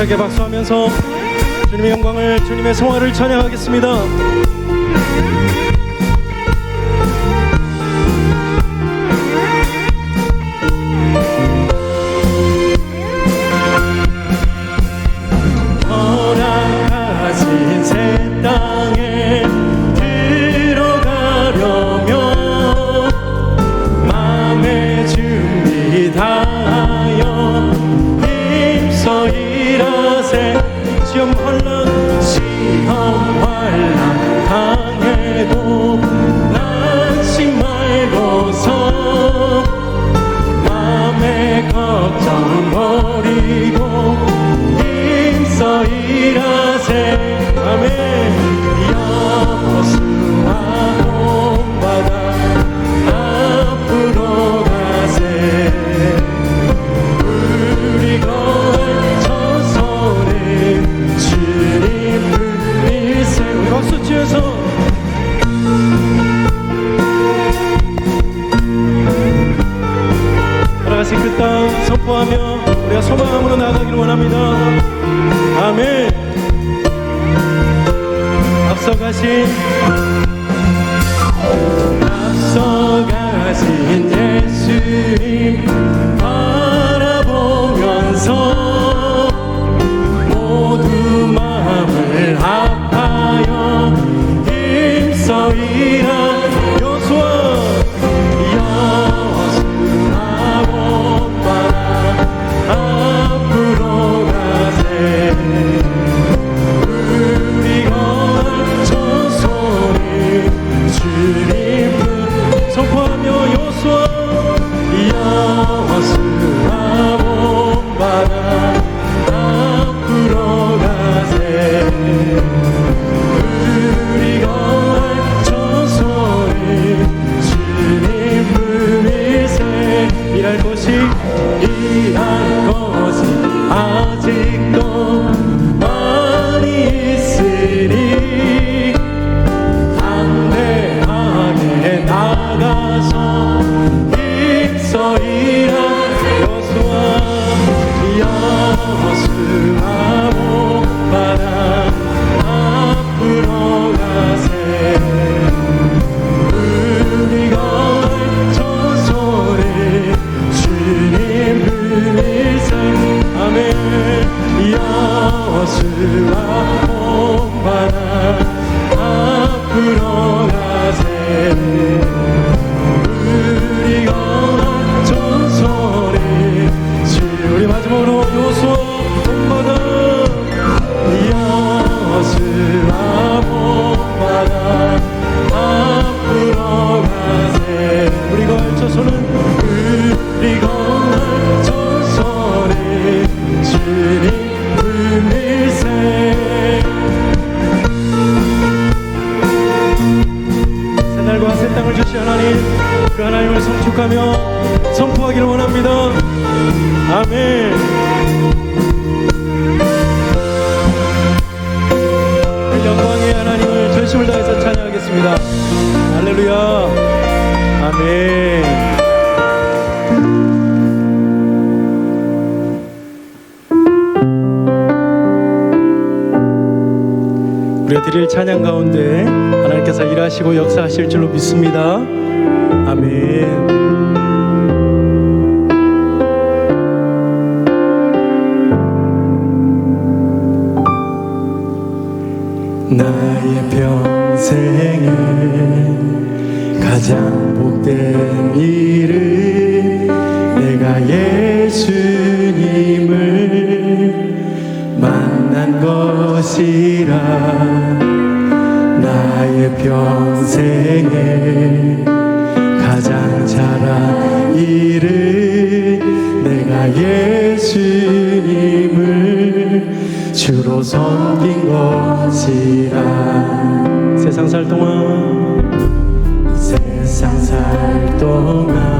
힘차게 박수하면서 주님의 영광을 주님의 성화를 찬양하겠습니다. 일하세. 아멘. 여호수아 본받아 앞으로 가세 우리 거할 저 손에 주님 불리세 박수 치어서 올려드릴 찬양 가운데 하나님께서 일하시고 역사하실 줄로 믿습니다. 아멘. 나의 평생에 가장 복된 일은 내가 예수님을 만난 것이라 평생에 가장 잘한 일은 내가 예수님을 주로 섬긴 것이라 세상 살 동안 세상 살 동안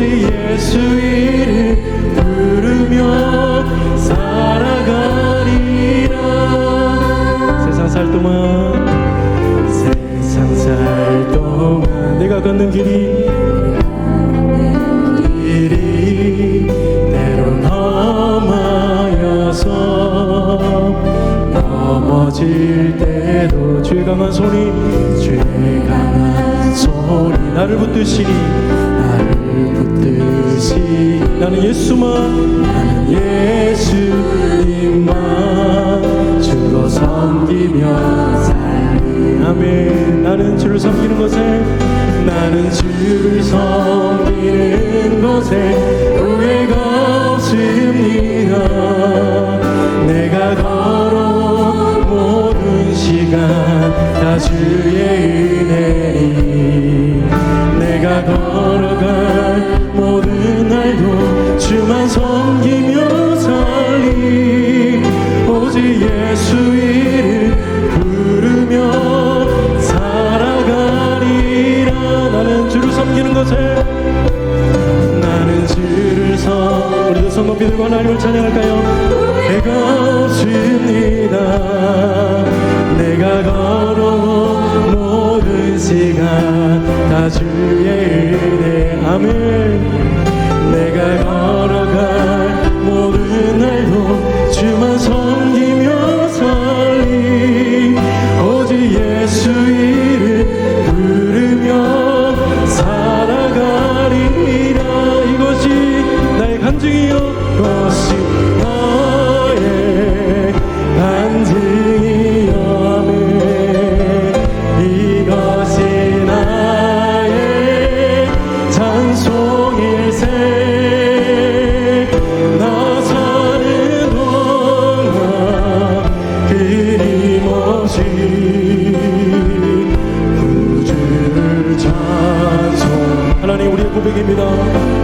오직 예수 이름 부르며 살아가리라. 세상 살 동안 세상 살 동안 내가 걷는 길이 길이 때론 험하여서 넘어질 때도 주의 강한 손이 주의 강한 손이 나를 붙드시니 붙드시 나는 예수만 나는 예수님만 주로 섬기며 살리. 아멘. 나는 주를 섬기는 것에 나는 주를 섬기는 것에 후회가 없습니다. 내가 걸어온 모든 시간 다 주 주만 섬기며 살리. 오직 예수 이름 부르며 살아가리라. 나는 주를 섬기는 것에 나는 주를 섬. 우리도 손 높이 들고 하나님을 찬양할까요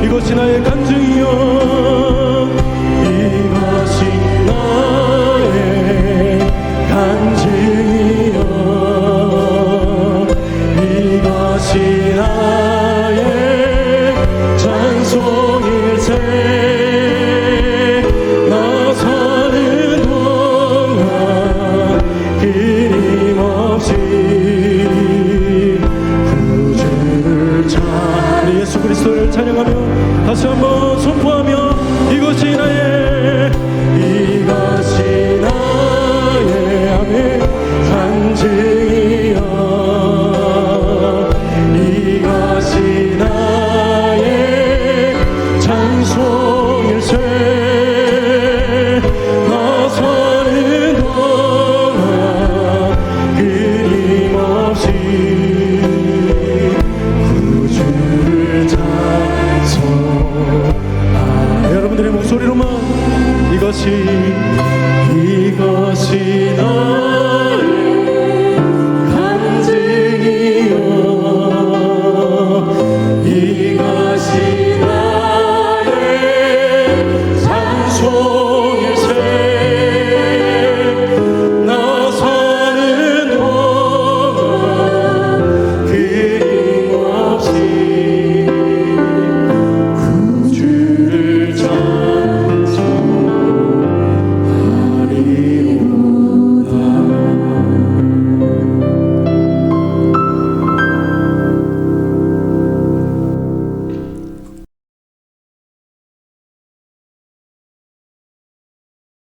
이것이 나의 간증이요